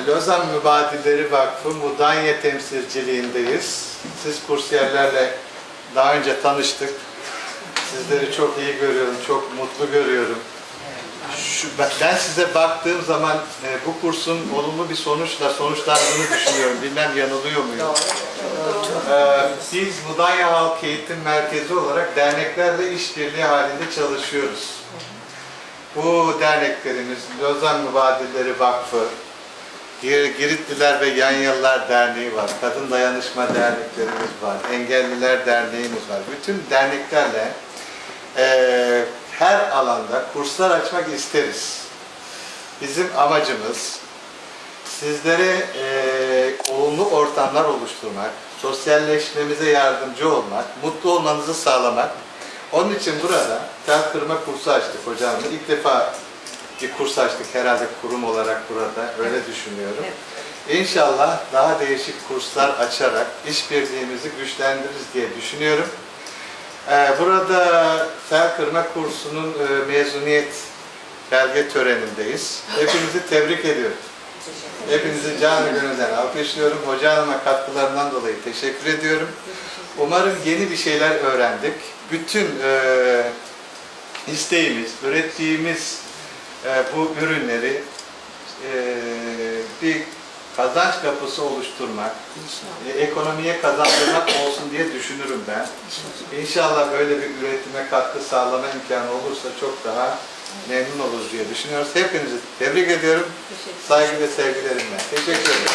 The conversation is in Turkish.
Lozan Mübadilleri Vakfı Mudanya temsilciliğindeyiz. Siz kursiyerlerle daha önce tanıştık. Sizleri çok iyi görüyorum, çok mutlu görüyorum. Şu, ben size baktığım zaman e, bu kursun olumlu bir sonuçla sonuçlandığını düşünüyorum. Bilmem yanılıyor muyum? Ee, biz Mudanya Halk Eğitim Merkezi olarak derneklerle işbirliği halinde çalışıyoruz. Bu derneklerimiz Lozan Mübadilleri Vakfı, Giritliler ve Yanyalılar Derneği var, Kadın Dayanışma Derneklerimiz var, Engelliler Derneğimiz var. Bütün derneklerle eee, her alanda kurslar açmak isteriz. Bizim amacımız sizlere eee, olumlu ortamlar oluşturmak, sosyalleşmemize yardımcı olmak, mutlu olmanızı sağlamak. Onun için burada tel kırma kursu açtık hocamla. İlk defa bir kurs açtık herhalde kurum olarak burada. Öyle düşünüyorum. İnşallah daha değişik kurslar açarak işbirliğimizi güçlendiririz diye düşünüyorum. Ee, burada tel kırma kursunun e, mezuniyet belge törenindeyiz. Hepinizi tebrik ediyorum. Hepinizi canı gönülden alkışlıyorum. Hoca hanıma katkılarından dolayı teşekkür ediyorum. Umarım yeni bir şeyler öğrendik. Bütün e, isteğimiz, ürettiğimiz e, bu ürünleri e, bir kazanç kapısı oluşturmak, e, ekonomiye kazandırmak olsun diye düşünürüm ben. İnşallah böyle bir üretime katkı sağlama imkanı olursa çok daha memnun oluruz diye düşünüyoruz. Hepinizi tebrik ediyorum. Saygı ve sevgilerimle. Teşekkür ederim.